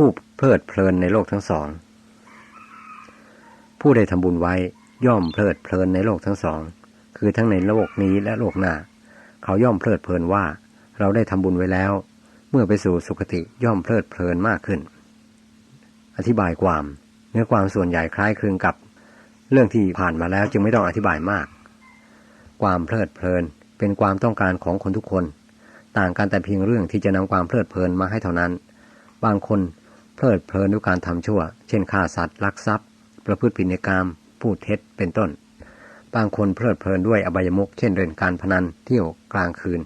ผู้เพลิดเพลินในโลกทั้งสอง ผู้ใดทำบุญไว้ย่อมเพลิดเพลินในโลกทั้งสอง คือทั้งในโลกนี้และโลกหน้า เขาย่อมเพลิดเพลินว่าเราได้ทำบุญไว้แล้ว เมื่อไปสู่สุคติย่อมเพลิดเพลินมากขึ้น อธิบายความ เนื้อความส่วนใหญ่คล้ายคลึงกับ เรื่องที่ผ่านมาแล้วจึงไม่ต้องอธิบายมาก ความเพลิดเพลินเป็นความต้องการของคนทุกคน ต่างกันแต่เพียงเรื่องที่จะนำความเพลิดเพลินมาให้เท่านั้น บางคน เพลิดเพลินด้วยการทำชั่ว เช่นฆ่าสัตว์ลักทรัพย์ ประพฤติผิดในกรรมพูดเท็จเป็นต้น บางคนเพลิดเพลินด้วยอบายมุขเช่นเล่นการพนันเที่ยวกลางคืน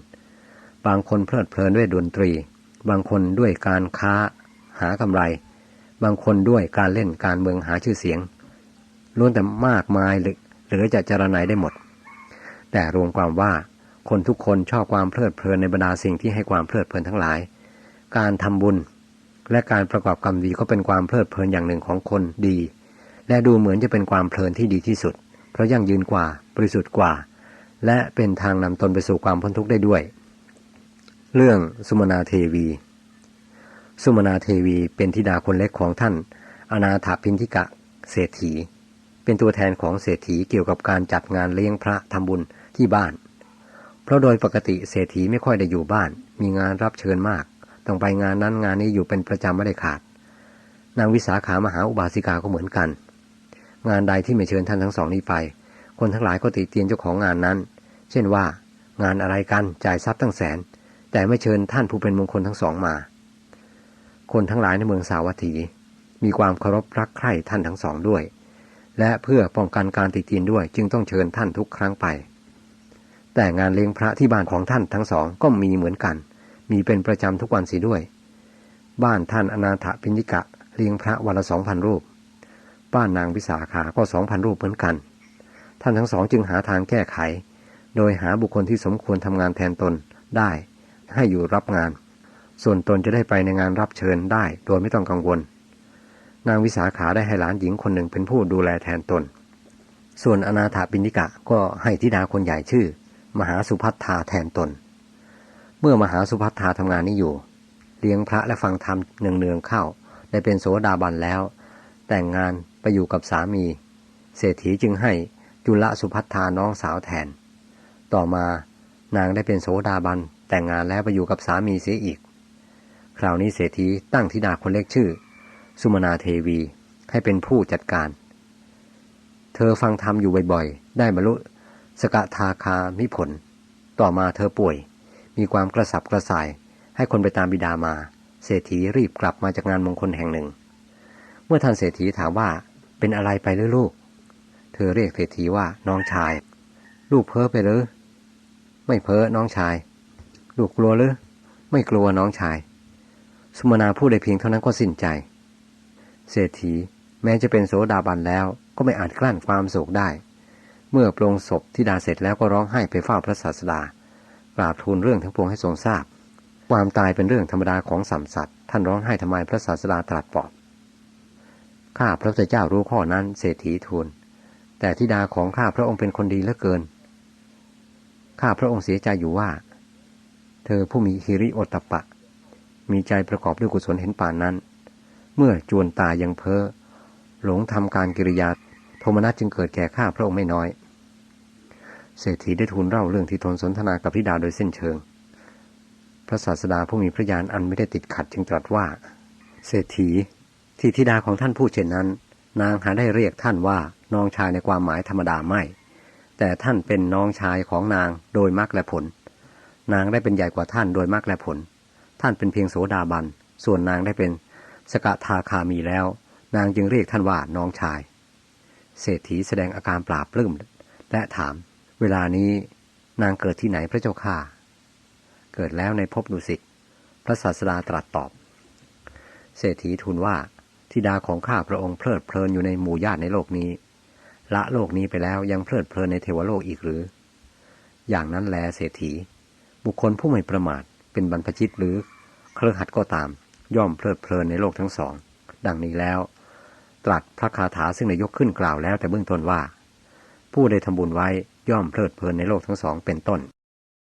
บางคนเพลิดเพลินด้วยดนตรี บางคนด้วยการค้าหากำไร บางคนด้วยการเล่นการเมืองหาชื่อเสียงล้วนแต่มากมายหรือหรือจะจรณัยได้หมด แต่รวมความว่าคนทุกคนชอบความเพลิดเพลินในบรรดาสิ่งที่ให้ความเพลิดเพลินทั้งหลาย การทำบุญ และการประกอบกรรมดีก็เป็นความเพลิดเพลินอย่างหนึ่งของคนดี และดูเหมือนจะเป็นความเพลินที่ดีที่สุด เพราะยั่งยืนกว่าบริสุทธิ์กว่า และเป็นทางนำตนไปสู่ความพ้นทุกข์ได้ด้วย เรื่องสุมนาเทวี สุมนาเทวีเป็นธิดาคนเล็กของท่าน อนาถพินทิกะ เศรษฐี เป็นตัวแทนของเศรษฐีเกี่ยวกับการจัดงานเลี้ยงพระทำบุญที่บ้าน เพราะโดยปกติเศรษฐีไม่ค่อยได้อยู่บ้าน มีงานรับเชิญมาก ต้องไปงานนั้นงานนี้อยู่เป็นประจำไม่ได้ขาด นางวิสาขามหาอุบาสิกาก็เหมือนกัน งานใดที่ไม่เชิญท่านทั้งสองนี้ไป คนทั้งหลายก็ติเตียนเจ้าของงานนั้น เช่นว่า งานอะไรกันจ่ายทรัพย์ตั้งแสน แต่ไม่เชิญท่านผู้เป็นมงคลทั้งสองมา คนทั้งหลายในเมืองสาวัตถี มีความเคารพรักใคร่ท่านทั้งสองด้วย และเพื่อป้องกันการติเตียนด้วย จึงต้องเชิญท่านทุกครั้งไป แต่งานเลี้ยงพระที่บ้านของท่านทั้งสองก็มีเหมือนกัน มีเป็นประจำทุกวันสีด้วย บ้านท่านอนาถพินิกะเลี้ยงพระวันละสองพันรูป บ้านนางวิสาขาก็สองพันรูปเหมือนกัน ท่านทั้งสองจึงหาทางแก้ไข โดยหาบุคคลที่สมควรทำงานแทนตนได้ ให้อยู่รับงาน ส่วนตนจะได้ไปในงานรับเชิญได้ โดยไม่ต้องกังวล นางวิสาขาได้ให้หลานหญิงคนหนึ่งเป็นผู้ดูแลแทนตน ส่วนอนาถปินิกะก็ให้ธิดาคนใหญ่ชื่อ มหาสุพัฒธาแทนตน เมื่อมหาสุพัฒธาทำงานนี้อยู่ เลี้ยงพระและฟังธรรมเนืองๆเข้า ได้เป็นโสดาบันแล้ว แต่งงานไปอยู่กับสามี เศรษฐีจึงให้จุลสุพัฒธาน้องสาวแทน ต่อมานางได้เป็นโสดาบันแต่งงานแล้วไปอยู่กับสามีเสียอีก คราวนี้เศรษฐีตั้งธิดาคนเล็กชื่อ สุมนาเทวีให้เป็นผู้จัดการ เธอฟังธรรมอยู่บ่อยๆ ได้บรรลุสกทาคามิผล ต่อมาเธอป่วย มีความกระสับกระส่าย ให้คนไปตามบิดามา เศรษฐีรีบกลับมาจากงานมงคลแห่งหนึ่ง เมื่อท่านเศรษฐีถามว่าเป็นอะไรไปหรือลูก เธอเรียกเศรษฐีว่าน้องชาย ลูกเพ้อไปหรือไม่เพ้อน้องชาย ลูกกลัวหรือไม่กลัวน้องชาย สุมนาพูดได้เพียงเท่านั้นก็สิ้นใจ เศรษฐีแม้จะเป็นโสดาบันแล้วก็ไม่อาจกลั้นความโศกได้ เมื่อปลงศพที่ดาเสร็จแล้วก็ร้องไห้ไปเฝ้าพระศาสดา กราบทูลเรื่องทั้งปวงให้ทรงทราบ ความตายเป็นเรื่องธรรมดาของสัมสัตว์ท่านร้องไห้ทำไมพระศาสดาตรัสปอบข้าพระพุทธเจ้ารู้ข้อนั้นเศรษฐีทูล แต่ธิดาของข้าพระองค์เป็นคนดีเหลือเกิน ข้าพระองค์เสียใจอยู่ว่า เธอผู้มีฮิริโอตตปะ มีใจประกอบด้วยกุศลเห็นป่านนั้น เมื่อจวนตายยังเพ้อหลงทำการกิริยาโทมนัสจึงเกิดแก่ข้าพระองค์ไม่น้อย เศรษฐีได้ทูลเล่าเรื่องที่ทนสนทนากับธิดาโดยเส้นเชิง พระศาสดาผู้มีพระญาณอันไม่ได้ติดขัดจึงตรัสว่า เศรษฐีที่ธิดาของท่านพูดเช่นนั้น นางหาได้เรียกท่านว่าน้องชายในความหมายธรรมดาไม่ แต่ท่านเป็นน้องชายของนางโดยมรรคและผล นางได้เป็นใหญ่กว่าท่านโดยมรรคและผล ท่านเป็นเพียงโสดาบัน ส่วนนางได้เป็นสกทาคามีแล้ว นางจึงเรียกท่านว่าน้องชาย เศรษฐีแสดงอาการปราบปลื้มและถาม เวลานี้นางเกิดที่ไหนพระเจ้าข้าเกิดแล้วในภพดุสิต พระศาสดาตรัสตอบ เศรษฐีทูลว่าธิดาของข้าพระองค์เพลิดเพลินอยู่ในหมู่ญาติในโลกนี้ ละโลกนี้ไปแล้วยังเพลิดเพลินในเทวโลกอีกหรือ อย่างนั้นแลเศรษฐี บุคคลผู้ไม่ประมาทเป็นบรรพชิตหรือเครือขัดก็ตาม ย่อมเพลิดเพลินในโลกทั้งสอง ดังนี้แล้ว ตรัสพระคาถาซึ่งได้ยกขึ้นกล่าวแล้วแต่เบื้องต้นว่า ผู้ได้ทำบุญไว้ ย่อมเพลิดเพลินในโลกทั้งสองเป็นต้น